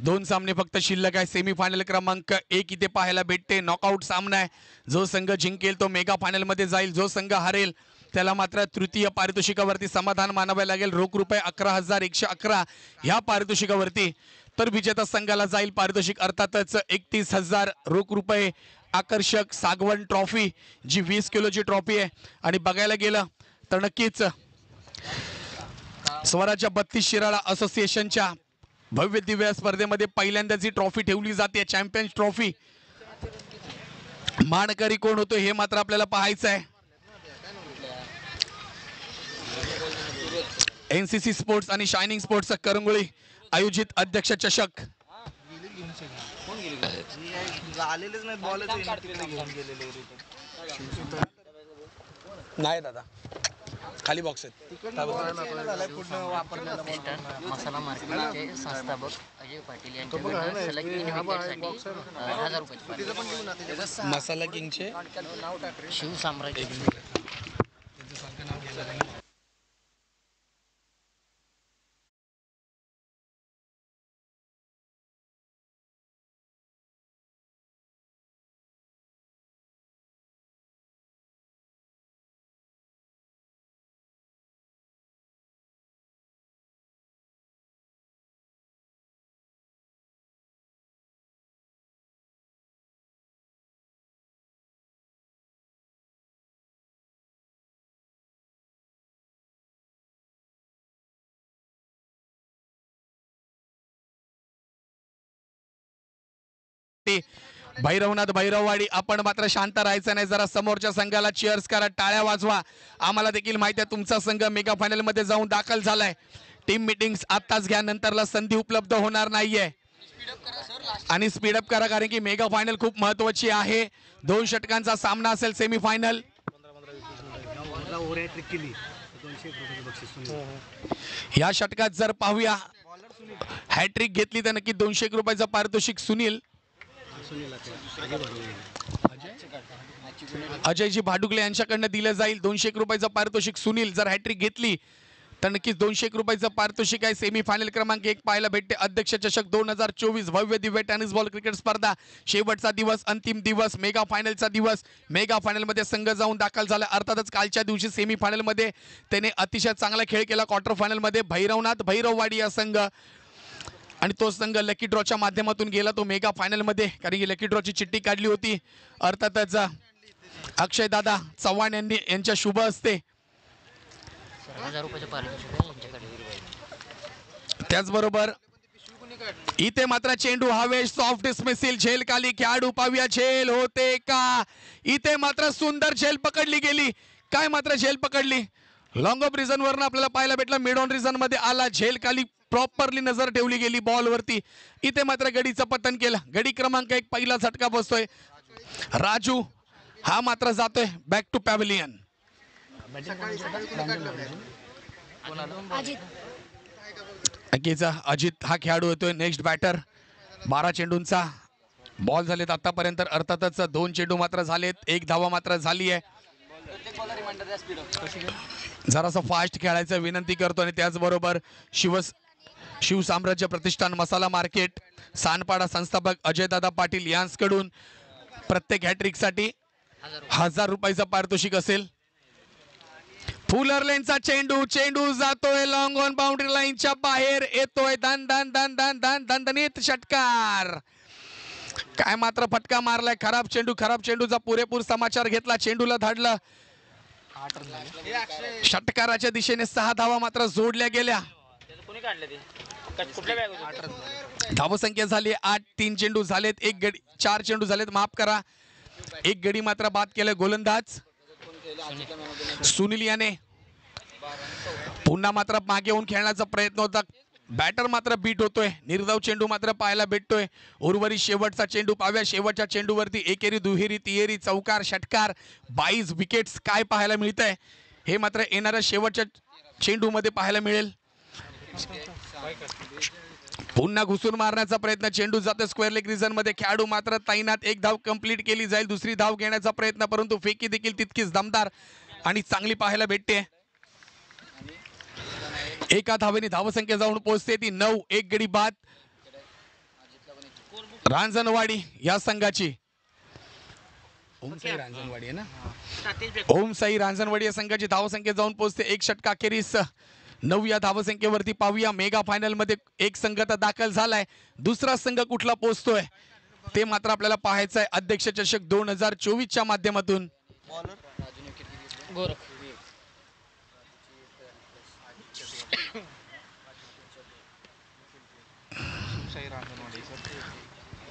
दोन सामने फक्त शिल्लक आहे. सेमीफायनल क्रमांक एक इथे पाहायला भेटते. नॉकआउट सामना आहे. जो संघ जिंकेल तो मेगा फायनलमध्ये जाईल. जो संघ हरेल त्याला मात्र तृतीय पारितोषिकावरती समाधान मानावे लागेल. रोख रुपये अकरा हजार एकशे अकरा ह्या पारितोषिकावरती. तर विजेता संघाला जाईल पारितोषिक. अर्थातच एकतीस हजार रोख रुपये आकर्षक सागवण ट्रॉफी जी वीस किलोची ट्रॉफी आहे. आणि बघायला गेलं तर नक्कीच स्वराज्य बत्तीस शिराळा असोसिएशनच्या भव्य दिव्य स्पर्धेमध्ये पहिल्यांदाच ही ट्रॉफी ठेवली जाते चॅम्पियन्स ट्रॉफी. मानकरी कोण होतो हे मात्र आपल्याला पाहायचं आहे. एनसीसी स्पोर्ट्स आणि शायनिंग स्पोर्ट्स करंगुळी आयोजित अध्यक्ष चषक. नाही दादा. खाली बॉक्स आहेत. मसाला मार्केटचे संस्थापक अजय पाटील यांच्याकडनं सलग तीन विकेटसाठी अ, हजार रुपयाची पारितोषिक. मसाला किंगचे? शिवसाम्राज्य. भैरवनाथ भैरववाडी आपण मात्र शांत राहायचं नाही. जरा समोरच्या संघाला चिअर्स करा टाळ्या वाजवा. आम्हाला देखील माहिती आहे तुमचा संघ मेगा फायनलमध्ये जाऊन दाखल झालाय. टीम मिटिंग आत्ताच घ्या नंतरला संधी उपलब्ध होणार नाहीये. आणि स्पीडअप करा कारण की मेगा फायनल खूप महत्वाची आहे. दोन षटकांचा सामना असेल सेमी फायनल या षटकात जर पाहूया हॅट्रिक घेतली तर नक्की दोनशे एक रुपयाचं पारितोषिक सुनील सुनीलला ते आगे बढ़ अजयजी भाडुकले यांच्याकडनं दिलं जाईल. दोनशे एक रुपयाचं पारितोषिक सुनील जर हॅट्रिक घेतली तर नक्कीच दोनशे एक रुपयाचं पारितोषिक आहे. सेमी फायनल क्रमांक एक पाहायला भेटते. अध्यक्ष चषक दोन हजार चोवीस भव्य दिव्य टेनिस बॉल क्रिकेट स्पर्धा. शेवटचा दिवस अंतिम दिवस मेगा फायनलचा दिवस. मेगा फायनलमध्ये संघ जाऊन दाखल झाला. अर्थातच कालच्या दिवशी सेमी फायनलमध्ये त्याने अतिशय चांगला खेळ केला. क्वार्टर फायनलमध्ये भैरवनाथ भैरववाडी या संघ आणि तो संघ लकी ड्रॉच्या माध्यमातून गेला तो मेगा फायनलमध्ये कारण की लकी ड्रॉची चिठ्ठी काढली होती. अर्थातच अक्षय दादा चव्हाण यांनी यांच्या शुभ असते त्याचबरोबर इथे मात्र चेंडू हवेश सॉफ्ट डिस्मिसिल झेल काली खेळाडू पाविया झेल होते का? इथे मात्र सुंदर झेल पकडली गेली. काय मात्र झेल पकडली? लॉंग ऑफ रिझन वरनं आपल्याला पाहायला भेटलं. मिड ऑन रिझनमध्ये आला झेल काली प्रॉपरली नजर ठेवली गेली बॉल वरती इथे मात्र गडीचं पतन केलं. गडी क्रमांक एक पहिला झटका बसतोय. राजू हा मात्र जातोय. Back to pavilion Ajit. हा खेळाडू होतोय नेक्स्ट बॅटर बारा चेंडूंचा. बॉल झालेत आतापर्यंत अर्थातच दोन चेंडू मात्र झालेत. एक धावा मात्र झाली आहे. जरासं फास्ट खेळायचं विनंती करतो आणि त्याचबरोबर शिव शिवसाम्राज्य प्रतिष्ठान मसाला मार्केट सानपाडा संस्थापक अजयदादा पाटील यांचकडून प्रत्येक हॅट्रिकसाठी हजार रुपयाचं पारितोषिक असेल. फुलर लेनचा चेंडू चेंडू जातोय लॉंग ऑन बाउंड्री लाईनच्या बाहेर येतोय दन दन दन दन दन दणदणीत षटकार. काय मात्र फटका मारलाय खराब चेंडू खराब चेंडूचा पुरेपूर समाचार घेतला चेंडूला धाडलं. षटकाराच्या दिशेने सहा धावा मात्र जोडल्या गेल्या. धावसंख्या झाली आठ तीन चेंडू झालेत एक गडी चार चेंडू झालेत. माफ करा. एक गडी मात्र बाद केलं गोलंदाज. सुनील याने पुन्हा मात्र मागे येऊन खेळण्याचा प्रयत्न होता. बॅटर मात्र बीट होतोय. निर्धाव चेंडू मात्र पाहायला भेटतोय. उर्वरित शेवटचा चेंडू पाव्या शेवटच्या चेंडूवरती एकेरी दुहेरी तिहेरी चौकार षटकार बाईस विकेट्स काय पाहायला मिळतंय? हे मात्र येणाऱ्या शेवटच्या चेंडूमध्ये पाहायला मिळेल. पुन्हा घुसून मारण्याचा प्रयत्न. चेंडू जातो स्क्वेअर लेग रिझनमध्ये. खेळाडू मात्र तैनात. एक धाव कंप्लीट केली जाईल दुसरी धाव घेण्याचा प्रयत्न परंतु फेकी देखील तितकीच दमदार आणि चांगली पाहायला भेटते. एका धावेने धावसंख्या जाऊन पोहोचते ती. नऊ एक गडी बाद. रांजणवाडी या संघाची. ओम साई रांजणवाडी आहे ना? ओम साई रांजणवाडी या संघाची धावसंख्या जाऊन पोहोचते. एक षटका अखेरीस. नऊ या धावसंख्येवरती पाहूया. मेगा फायनलमध्ये एक संघ तर दाखल झालाय. दुसरा संघ कुठला पोहोचतोय? ते मात्र आपल्याला पाहायचं आहे अध्यक्ष चषक दोन हजार चोवीसच्या माध्यमातून.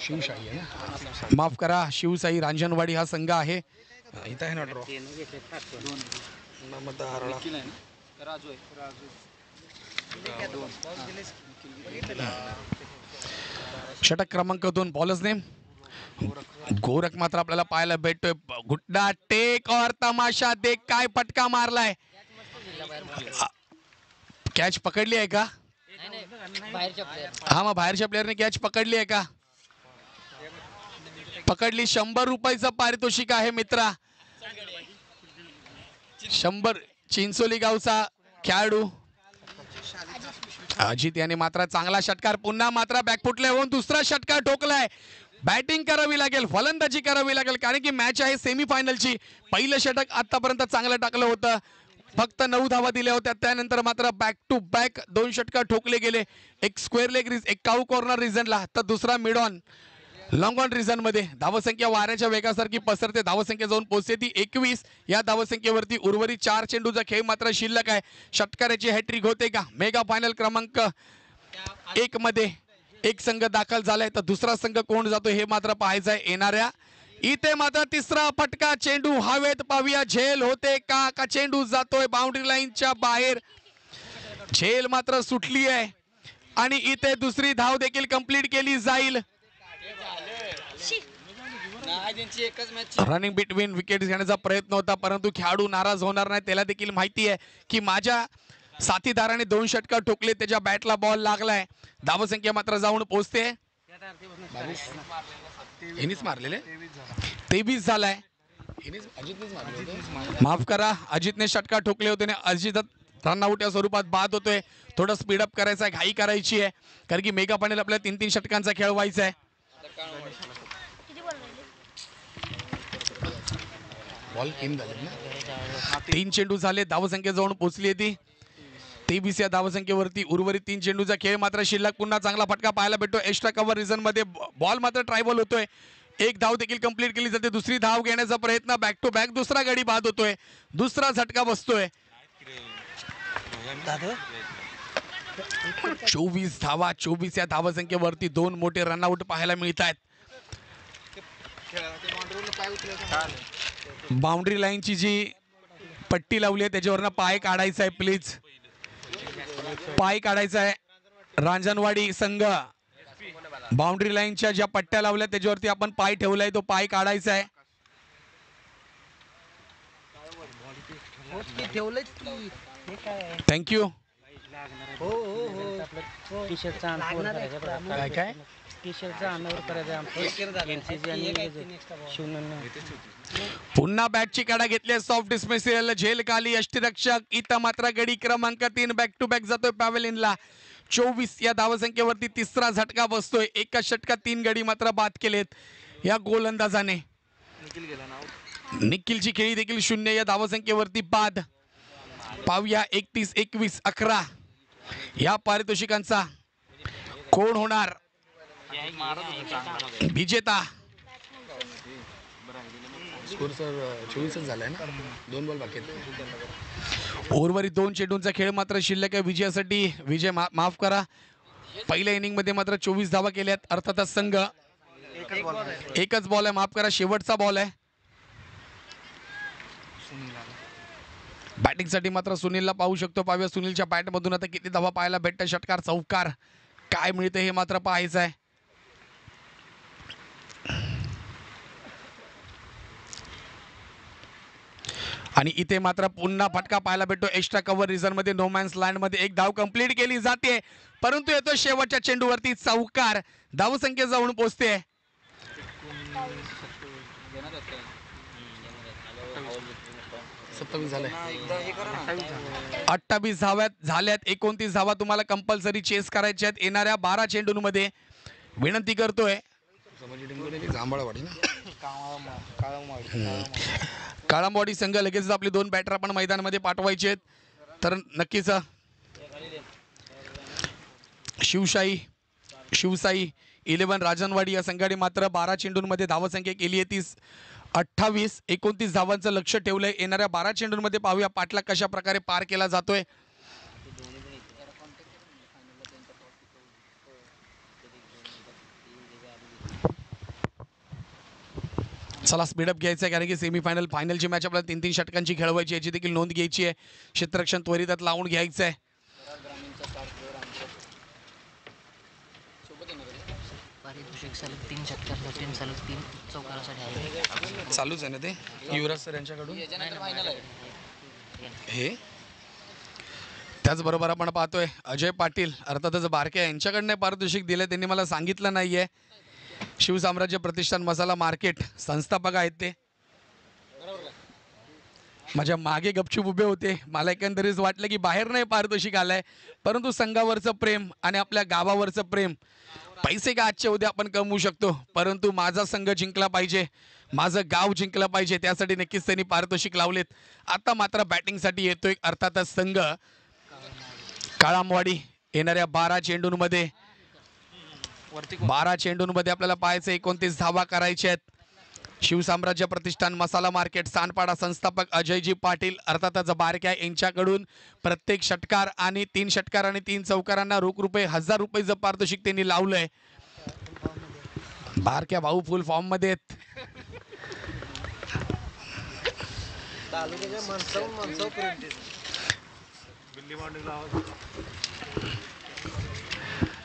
शिवशाही आहे ना? माफ करा शिवसाई रांजणवाडी हा संघ आहे. इथं आहे ना ड्रॉ षटक क्रमांक दोन बॉलर्स नेम गोरख मात्र आपल्याला पाहायला भेटतोय. गुड्डा टेक और तमाशा देख काय फटका मारलाय. कॅच पकडली आहे का? हा मग बाहेरच्या प्लेअरने कॅच पकडली आहे का? पकडली. शंभर रुपयाचं पारितोषिक आहे मित्रा. शंभर चिंचोली गावचा खेळाडू. अजित याने मात्र चांगला षटकार पुन्हा मात्र बॅकफुटला होऊन दुसरा षटकार ठोकलाय. बॅटिंग करावी लागेल फलंदाजी करावी लागेल कारण की मॅच आहे सेमीफायनलची पहिलं षटक आतापर्यंत चांगलं टाकलं होतं. फक्त नऊ धावा दिल्या होत्या त्यानंतर मात्र बॅक टू बॅक दोन षटकार ठोकले गेले. एक स्क्वेअर लेग रिज एक काऊ कॉर्नर रिझनला तर दुसरा मिडॉन लॉंग ऑन रिझनमध्ये. धावसंख्या वाऱ्याच्या वेगासारखी पसरते. धावसंख्या जाऊन पोहोचते ती एकवीस. या धावसंख्येवरती उर्वरित चार चेंडूचा खेळ मात्र शिल्लक आहे. षटकाराची हॅट्रिक होते का? मेगा फायनल क्रमांक एक मध्ये एक संघ दाखल झालाय. तर दुसरा संघ कोण जातो हे मात्र पाहायचं आहे येणाऱ्या. इथे मात्र तिसरा फटका चेंडू हवेत पाहूया. झेल होते का? का चेंडू जातोय बाउंड्री लाईनच्या बाहेर? झेल मात्र सुटली आहे. आणि इथे दुसरी धाव देखील कंप्लीट केली जाईल. रनिंग बिटवीन विकेट घेण्याचा प्रयत्न होता परंतु खेळाडू नाराज होणार नाही. त्याला देखील माहिती आहे की माझ्या साथीदाराने दोन षटकार ठोकले त्याच्या बॅटला बॉल लागलाय. धावसंख्या मात्र जाऊन पोहोचते. मारलेले? तेवीस झालाय. माफ करा अजितने षटकार ठोकले होते आणि अजित रन आउट या स्वरूपात बाद होतोय. थोडं स्पीडअप करायचं आहे घाई करायची आहे. कारण की मेगा फायनल आपल्याला तीन तीन षटकांचा खेळ व्हायचा आहे बॉल तीन झाले ना? तीन चेंडू झाले धावसंख्या जाऊन पोहोचली आहे ती. तेवीस या धावसंख्येवरती उर्वरित तीन चेंडूचा खेळ मात्र शिल्लक. पुन्हा चांगला फटका पाहायला भेटतो एक्स्ट्रा कव्हर रिझनमध्ये बॉल मात्र ट्रायबल होतोय. एक धाव देखील कंप्लीट केली जाते. दुसरी धाव घेण्याचा प्रयत्न बॅक टू बॅक दुसरा गडी बाद होतोय. दुसरा झटका बसतोय. चोवीस धावा चोवीस या धावसंख्येवरती दोन मोठे रनआउट पाहायला मिळत आहेत बाउंड्री लाईनची जी पट्टी लावली आहे त्याच्यावरनं पाय काढायचा आहे प्लीज. पाय काढायचा आहे. रांजणवाडी संघ. बाउंड्री लाईनच्या ज्या पट्ट्या लावल्या त्याच्यावरती आपण पाय ठेवलाय तो पाय काढायचा आहे. थँक्यू शर्टचा अंगावर करायचा काय काय? टी शर्टचा आमचं. पुन्हा बॅटची काढा घेतली सॉफ्ट डिस्मिसिल झेल खाली यष्टीरक्षक इथं मात्र गडी क्रमांक तीन बॅक टू बॅक जातोय पॅवेलिनला चोवीस या धावसंख्येवरती तिसरा झटका बसतोय. एका षटकात तीन गडी मात्र बाद केलेत. या गोलंदाजाने. निखिलची खेळी देखील शून्य या धावसंख्येवरती बाद. पाहूया एकतीस एकवीस अकरा. या पारितोषिकांचा कोण होणार? विजेता. स्कोर सर चोवीसच झालाय ना? दोन बॉल बाकी उर्वरित दोन चेंडूंचा खेळ मात्र शिल्लक आहे विजयासाठी. विजय मा- माफ करा. पहिल्या इनिंगमध्ये मात्र चोवीस धावा केल्यात. अर्थातच संघ. एकच बॉल आहे माफ करा. शेवटचा बॉल आहे. बॅटिंगसाठी मात्र सुनीलला पाहू शकतो. पाहूया सुनीलच्या बॅट मधून आता किती धावा पाहायला भेटतं षटकार चौकार. काय मिळतं हे मात्र पाहायचं आहे. आणि इथे मात्र पुन्हा फटका पाहायला भेटतो. एक्स्ट्रा कव्हर रिझनमध्ये नोमॅन्स लँडमध्ये एक धाव कंप्लीट केली जाते. परंतु येतो शेवटच्या चेंडूवरती चौकार. धावसंख्या जाऊन झाले अठ्ठावीस धाव्यात झाल्यात. एकोणतीस धावा तुम्हाला कंपल्सरी चेस करायच्या आहेत येणाऱ्या बारा चेंडूंमध्ये विनंती करतोय. काळंबॉडी संघ लगेच आपले दोन बॅटर आपण मैदानामध्ये पाठवायचे आहेत. तर नक्कीच अ, शिवशाही शिवसाई इलेव्हन राजनवाडी या संघाने मात्र बारा चेंडूंमध्ये धावसंख्या केली आहे. तीस अठ्ठावीस एकोणतीस धावांचं लक्ष ठेवलं येणाऱ्या बारा चेंडूंमध्ये पाहूया पाठलाग कशा प्रकारे पार केला जातोय. चला स्पीडअप घ्यायचं आहे कारण की सेमीफायनल फायनलची मॅच आपल्याला तीन तीन षटकांची खेळवायची याची देखील नोंद घ्यायची आहे. क्षेत्ररक्षण त्वरितात लावून घ्यायचं आहे आहे चालूच आहे ना ते? युवराज सर यांच्याकडून? हे? त्याचबरोबर आपण पाहतोय अजय पाटील अर्थातच बारके यांच्याकडनं पारितोषिक दिलं त्यांनी मला सांगितलं नाहीये. शिवसाम्राज्य प्रतिष्ठान मसाला मार्केट संस्थापक आहेत ते. माझ्या मागे गपचूप उभे होते. मला एकंदरीत वाटलं की बाहेर नाही पारितोषिक आलंय परंतु संघावरचं प्रेम आणि आपल्या गावावरचं प्रेम पैसे का आजच्या उद्या आपण कमवू शकतो? परंतु माझा संघ जिंकला पाहिजे माझं गाव जिंकलं पाहिजे त्यासाठी नक्कीच त्यांनी पारितोषिक लावलेत. आता मात्र बॅटिंगसाठी येतोय अर्थातच संघ. काळामवाडी येणाऱ्या बारा चेंडूंमध्ये बारा चेंडूंमध्ये आपल्याला पाहायचं एकोणतीस धावा करायच्या आहेत. शिवसाम्राज्य प्रतिष्ठान मसाला मार्केट सानपाडा संस्थापक अजयजी पाटील अर्थातच बारक्या यांच्याकडून प्रत्येक षटकार आणि तीन षटकार आणि तीन चौकारांना रोख रुपये हजार रुपये पारितोषिक त्यांनी लावलंय. बारक्या भाऊ फुल फॉर्ममध्ये आहेत.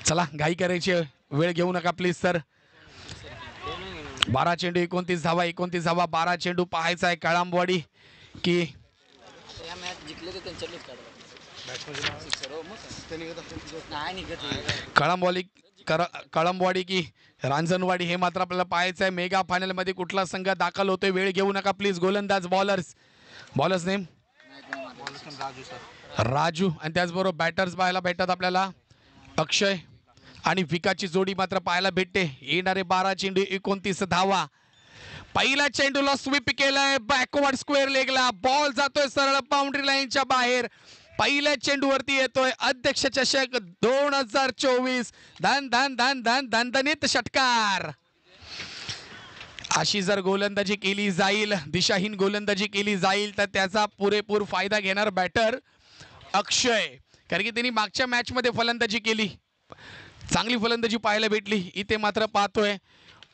चला घाई करायची आहे. वेळ घेऊ नका प्लीज सर बारा चेंडू एकोणतीस धावा एकोणतीस धावा बारा चेंडू पाहायचा आहे कळांबवाडी की या मॅच जिंकले तर त्यांच्यातलेच नाही निघत कळंबवाडी कर कळंबवाडी की रांजणवाडी हे मात्र आपल्याला पाहायचं आहे. मेगा फायनलमध्ये कुठला संघ दाखल होतोय? वेळ घेऊ नका प्लीज गोलंदाज बॉलर्स बॉलर्स नेम? राजू आणि त्याचबरोबर बॅटर्स पाहायला भेटतात आपल्याला. अक्षय. आणि विकाची जोडी मात्र पाहायला भेटते. येणारे बारा चेंडू एकोणतीस धावा. पहिल्या चेंडूला स्वीप केलाय. बॅकवर्ड स्क्वेअर लेगला बॉल जातोय सरळ बाउंड्री लाईनच्या बाहेर. पहिल्या चेंडूवरती येतोय अध्यक्ष चषक दोन हजार चोवीस. धन धन धन धन धनधनीत षटकार. अशी जर गोलंदाजी केली जाईल दिशाहीन गोलंदाजी केली जाईल तर त्याचा पुरेपूर फायदा घेणार बॅटर अक्षय. कारण की त्यांनी मागच्या मॅचमध्ये फलंदाजी केली. चांगली फलंदाजी पाहायला भेटली. इथे मात्र पाहतोय.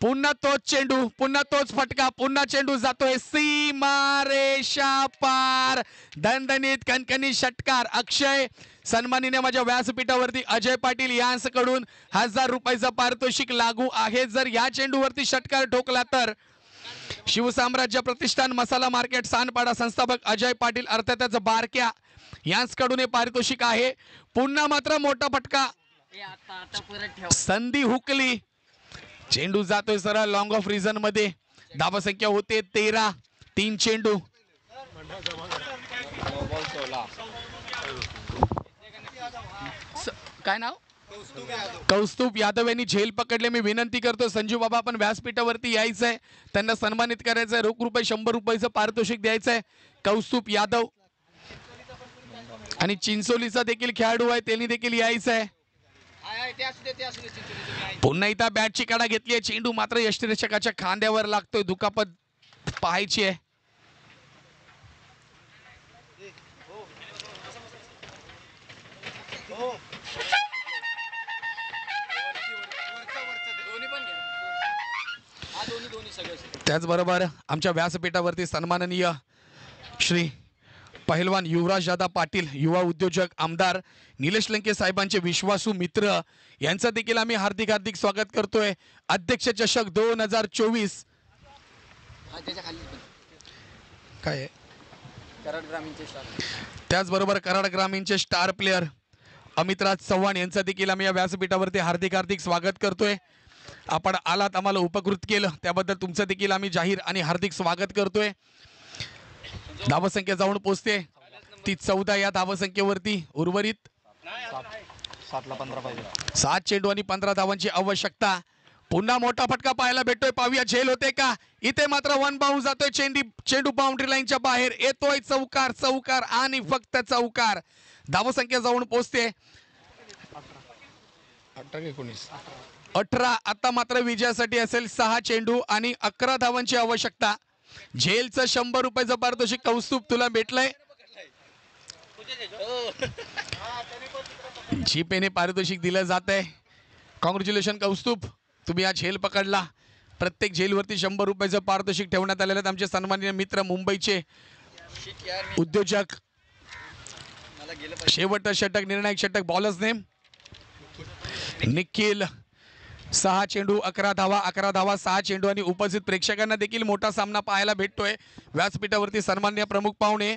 पुन्हा तोच चेंडू पुन्हा तोच फटका पुन्हा चेंडू जातोय. सीमा रेषा पार. दणदणीत कणकणी षटकार. अक्षय सन्मानीने माझ्या व्यासपीठावरती अजय पाटील यांसकडून हजार रुपयाचं पारितोषिक लागू आहे. जर या चेंडूवरती षटकार ठोकला तर? शिवसाम्राज्य प्रतिष्ठान मसाला मार्केट सानपाडा संस्थापक अजय पाटील अर्थातच बारक्या यांसकडून हे पारितोषिक आहे. पुन्हा मात्र मोठा फटका. संधी हुकली. चेंडू जातोय सरळ लॉंग ऑफ रिझनमध्ये. धावसंख्या होते तेरा तीन चेंडू. काय नाव? कौस्तुभ यादव यांनी झेल पकडले. मी विनंती करतो संजू बाबा आपण व्यासपीठावरती यायचंय. त्यांना सन्मानित करायचंय. रोख रुपये शंभर रुपयाचं पारितोषिक द्यायचंय. कौस्तुभ यादव. आणि चिंचोलीचा देखील खेळाडू आहे त्यांनी देखील यायचं आहे पुन्हा इथं बॅटची काढा घेतली आहे. चेंडू मात्र यष्टीरक्षकाच्या खांद्यावर लागतोय दुखापत पाहायची आहे. त्याचबरोबर आमच्या व्यासपीठावरती सन्माननीय श्री पहिलवान युवराज दादा पाटील युवा उद्योजक आमदार निलेश लंके साहेबांचे विश्वासू मित्र यांचं देखील आम्ही हार्दिक हार्दिक स्वागत करतोय. अध्यक्ष चषक दोन हजार चोवीस. काय? आहे त्याचबरोबर कराड ग्रामीणचे स्टार प्लेअर अमितराज चव्हाण यांचं देखील आम्ही या व्यासपीठावरती हार्दिक हार्दिक स्वागत करतोय. आपण आलात आम्हाला उपकृत केलं त्याबद्दल तुमचं देखील आम्ही जाहीर आणि हार्दिक स्वागत करतोय. धावसंख्या जाऊन पोचते. ती चौदा या धावसंख्येवरती उर्वरित सात चेंडू आणि पंधरा धावांची आवश्यकता. पुन्हा मोठा फटका पाहायला भेटतोय. पाहूया झेल होते का? इथे मात्र वन बाउंड जातोय. चेंडी चेंडू बाउंड्री लाईनच्या बाहेर येतोय. चौकार चौकार आणि फक्त चौकार. धावसंख्या जाऊन पोचते. अठरा आता मात्र विजयासाठी असेल सहा चेंडू आणि अकरा धावांची आवश्यकता. झेलचं शंभर रुपयाचं पारितोषिक कौस्तुभ तुला भेटलंय? झीपेने पारितोषिक दिलं जात आहे कॉंग्रॅच्युलेशन कौस्तुभ. तुम्ही हा झेल पकडला. प्रत्येक झेलवरती शंभर रुपयाचं पारितोषिक ठेवण्यात आलेलं आहे आमचे सन्माननीय मित्र मुंबईचे उद्योजक. शेवटचं षटक निर्णायक षटक बॉलर्स नेम निखिल सहा चेंडू अकरा धावा अकरा धावा सहा चेंडू आणि उपस्थित प्रेक्षकांना देखील मोठा सामना पाहायला भेटतोय. व्यासपीठावरती सन्मान्य प्रमुख पाहुणे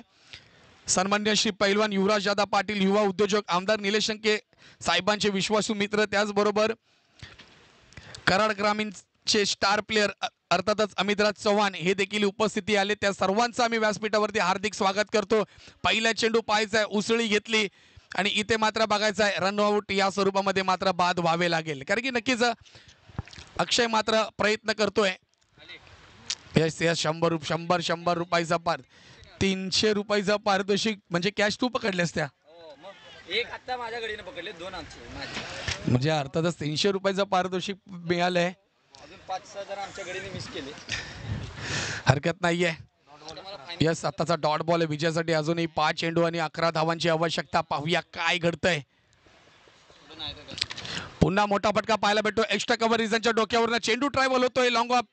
सन्मान्य श्री पैलवान युवराज दादा पाटील युवा उद्योजक आमदार निलेश शंके साहेबांचे विश्वासू मित्र. त्याचबरोबर कराड ग्रामीणचे स्टार प्लेअर अर्थातच अमितराज चव्हाण हे देखील उपस्थिती आले. त्या सर्वांचं आम्ही व्यासपीठावरती हार्दिक स्वागत करतो. पहिला चेंडू पाहायचा आहे उसळी घेतली. आणि इथे मात्र बघायचं आहे रनआउट या स्वरूपामध्ये मात्र बाद व्हावे लागेल. कारण की नक्कीच अक्षय मात्र प्रयत्न करतोय. यस यस शंभर रुप शंभर शंभर रुपयाचा पार तीनशे रुपयाचा पारितोषिक म्हणजे कॅश तू पकडल्यास त्या एक आता माझ्या गाडीने पकडले दोन म्हणजे अर्थातच तीनशे रुपयाचं पारितोषिक मिळालंय. अजून पाच सहा जण आमच्या मिस केले. हरकत नाहीये. यस आताचा डॉट बॉल आहे. विजयासाठी अजूनही पाच चेंडू आणि अकरा धावांची आवश्यकता. पाहूया काय घडतंय. पुन्हा मोठा फटका पाहायला भेटतो. एक्स्ट्रा कव्हर रिझनच्या डोक्यावरनं चेंडू ट्रायव्हल होतोय. लॉंग ऑफ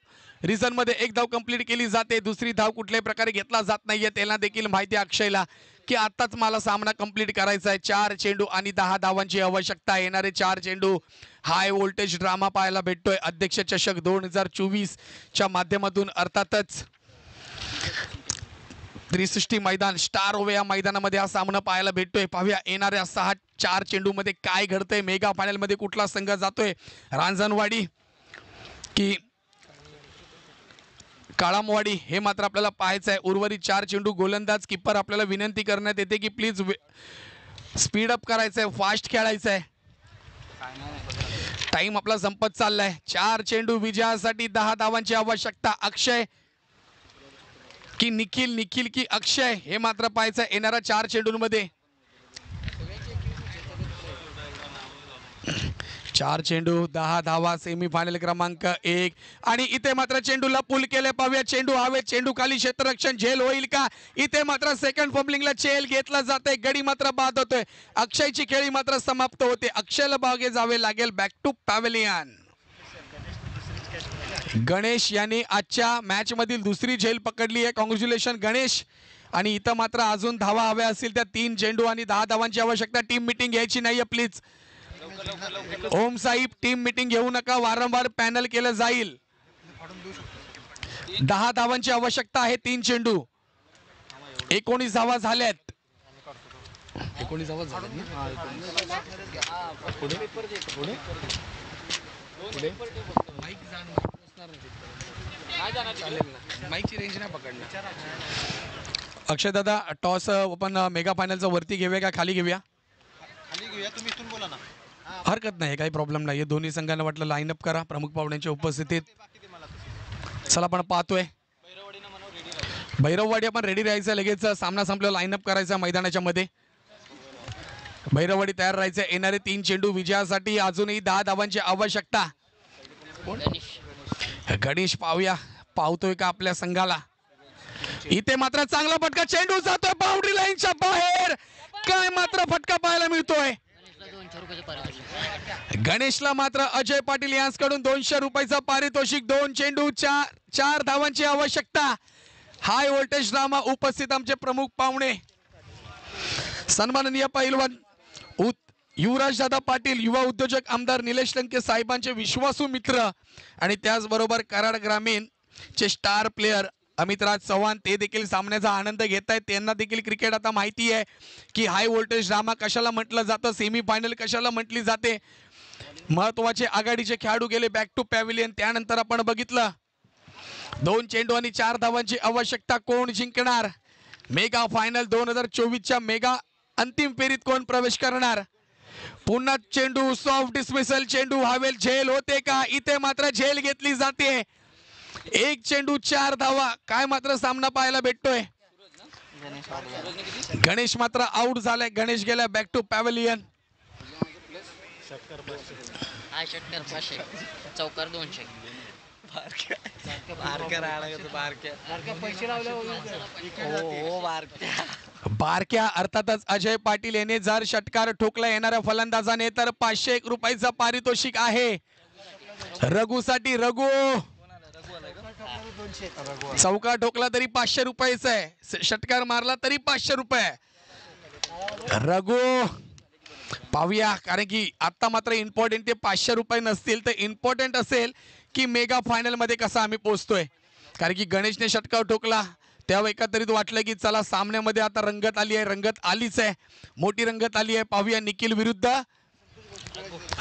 रिझनमध्ये एक धाव कंप्लीट केली जाते. दुसरी धाव कुठल्याही प्रकारे घेतला जात नाहीये. त्यांना देखील माहिती अक्षयला की आताच मला सामना कंप्लीट करायचा आहे. चार चेंडू आणि दहा धावांची आवश्यकता येणारे चार चेंडू हाय व्होल्टेज ड्रामा पाहायला भेटतोय. अध्यक्ष चषक दोन हजार चोवीसच्या माध्यमातून अर्थातच त्रिसृष्टी मैदान स्टार ओवे या मैदानामध्ये हा सामना पाहायला भेटतोय. पाहूया येणाऱ्या सहा चार चेंडूमध्ये काय घडतंय. मेगा फायनलमध्ये कुठला संघ जातोय? रांजणवाडी की काळामवाडी हे मात्र आपल्याला पाहायचं आहे. उर्वरित चार चेंडू गोलंदाज. किप्पर आपल्याला विनंती करण्यात येते की प्लीज स्पीड अप करायचं आहे फास्ट खेळायचं आहे टाइम आपला संपत चाललाय. चार चेंडू विजयासाठी दहा धावांची आवश्यकता. अक्षय की निखिल निखिल की अक्षय हे मात्र पाहायचं येणाऱ्या चार चेंडूंमध्ये चार चेंडू दहा धावा सेमी फायनल क्रमांक एक. आणि इथे मात्र चेंडूला पुल केले पाहूया चेंडू हवे चेंडू खाली क्षेत्ररक्षण. झेल होईल का? इथे मात्र सेकंड फॉर्मलिंगला चेल घेतला जाते गडी मात्र बाद होतोय. अक्षयची खेळी मात्र समाप्त होते. अक्षयला बागे जावे लागेल. बॅक टू पॅव्हलियन गणेश यांनी आजच्या मॅचमधील दुसरी झेल पकडली आहे. कॉंग्रॅच्युलेशन गणेश. आणि इथं मात्र अजून धावा हव्या असतील त्या तीन चेंडू आणि दहा धावांची आवश्यकता. टीम मिटिंग घ्यायची नाहीये प्लीज ओम साहेब टीम मिटिंग घेऊ नका. वारंवार पॅनल केलं जाईल. दहा धावांची आवश्यकता आहे तीन चेंडू एकोणीस धावा झाल्यात. एकोणीस धावा माईकची रेंज नाही पकडणार अक्षय दादा टॉस आपण मेगा फायनलचा वरती घेऊया का खाली घेऊया? खाली घेऊया तुम्ही इथून बोला ना. हरकत नाही काही प्रॉब्लेम नाही दोन्ही संघांना वाटलं लाईन अप करा. प्रमुख पाहुण्यांच्या उपस्थितीत. चला आपण पाहतोय. भैरववाडी आपण रेडी राहायचं लगेच सामना संपल्यावर लाईन अप करायचा मैदानाच्या मध्ये. भैरववाडी तयार राहायचं. येणारे तीन चेंडू विजयासाठी अजूनही दहा धावांची आवश्यकता. गणेश पाहूया. पाहतोय का आपल्या संघाला? इथे मात्र चांगला फटका. चेंडू जातोय बाउंड्री लाईनच्या बाहेर. काय मात्र फटका पाहायला मिळतोय? गणेशला गणेशला मात्र अजय पाटील यांच्याकडून दोनशे रुपयाचा पारितोषिक दोन चेंडू चार चार धावांची आवश्यकता. हाय व्होल्टेज ड्रामा उपस्थित आमचे प्रमुख पाहुणे. सन्माननीय पैलवान युवराजदादा युवराज पाटील युवा उद्योजक आमदार निलेश लंके साहेबांचे विश्वासू मित्र आणि त्याचबरोबर कराड ग्रामीण चे स्टार प्लेअर अमितराज चव्हाण ते देखील सामन्याचा आनंद घेत आहेत त्यांना देखील क्रिकेट आता माहिती आहे की हाय व्होल्टेज ड्रामा कशाला म्हटलं जातं सेमी फायनल कशाला म्हटली जाते? महत्त्वाचे आघाडीचे खेळाडू गेले बॅक टू पॅव्हिलियन त्यानंतर आपण बघितलं. दोन चेंडू आणि चार धावांची आवश्यकता कोण जिंकणार? मेगा फायनल दोन हजार चोवीसच्या मेगा अंतिम फेरीत कोण प्रवेश करणार? पुन्हा चेंडू सॉफ्ट डिस्मिसल चेंडू हवेल झेल होते का? इथे मात्र झेल घेतली जाते. एक चेंडू चार धावा. काय मात्र सामना पाहायला भेटतोय? गणेश मात्र आउट झालाय. गणेश गेलाय बॅक टू पॅव्हलियन हा षटकार बारक्या अर्थातच अजय पाटील याने जर षटकार ठोकला येणाऱ्या फलंदाजाने तर पाचशे एक रुपयाचं पारितोषिक आहे रघुसाठी रघु चौका ठोकला तरी पाचशे रुपयाचा आहे स- षटकार मारला तरी पाचशे रुपये रघु पाहूया कारण की आता मात्र इम्पॉर्टंट ते पाचशे रुपये नसतील तर इम्पॉर्टंट असेल की मेगा फायनलमध्ये कसा आम्ही पोचतोय कारण की गणेशने षटकाव ठोकला. तेव्हा एकत्रित वाटलं की चला सामन्यामध्ये आता रंगत आली आहे रंगत आलीच आहे. मोठी रंगत आली आहे. पाहूया निखिल विरुद्ध.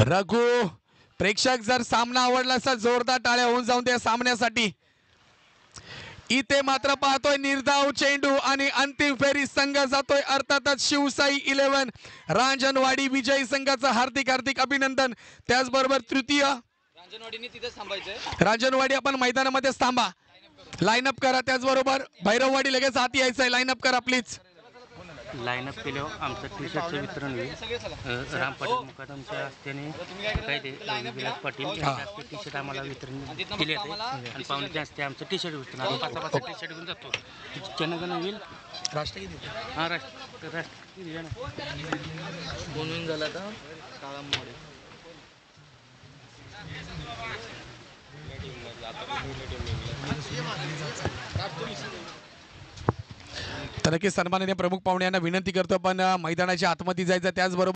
रघु प्रेक्षक जर सामना आवडला असेल जोरदार टाळ्या होऊन जाऊन त्या सामन्यासाठी. इथे मात्र पाहतोय निर्धाव चेंडू आणि अंतिम फेरी संघ जातोय. अर्थातच शिवसाई इलेव्हन रांजणवाडी विजयी संघाचं हार्दिक हार्दिक अभिनंदन. त्याचबरोबर तृतीय रांजणवाडी आपण मैदानामध्येच थांबा. लाईन अप करा त्याचबरोबर भैरववाडी लगेच हाती यायचं आहे लाईन अप करा प्लीज लाईनअप केल्यावर आमचं टी शर्टचं वितरण होईल. राम पाटील मुकादमच्या हस्त्याने काय ते विलास पाटील यांच्या हस्ते टी शर्ट आम्हाला वितरण केले जाते. आणि पाहुण्याच्या हस्ते आमचं टी शर्ट वितरण. आम्ही पाच पाच टी शर्ट घेऊन जातो. जनगण होईल राष्ट्रगीत हां राष्ट्र राष्ट्रगीत बोलून झाला तर तर नक्कीच सन्माननीय प्रमुख पाहुण्यांना विनंती करतो पण मैदानाच्या आतमध्ये जायचं त्याचबरोबर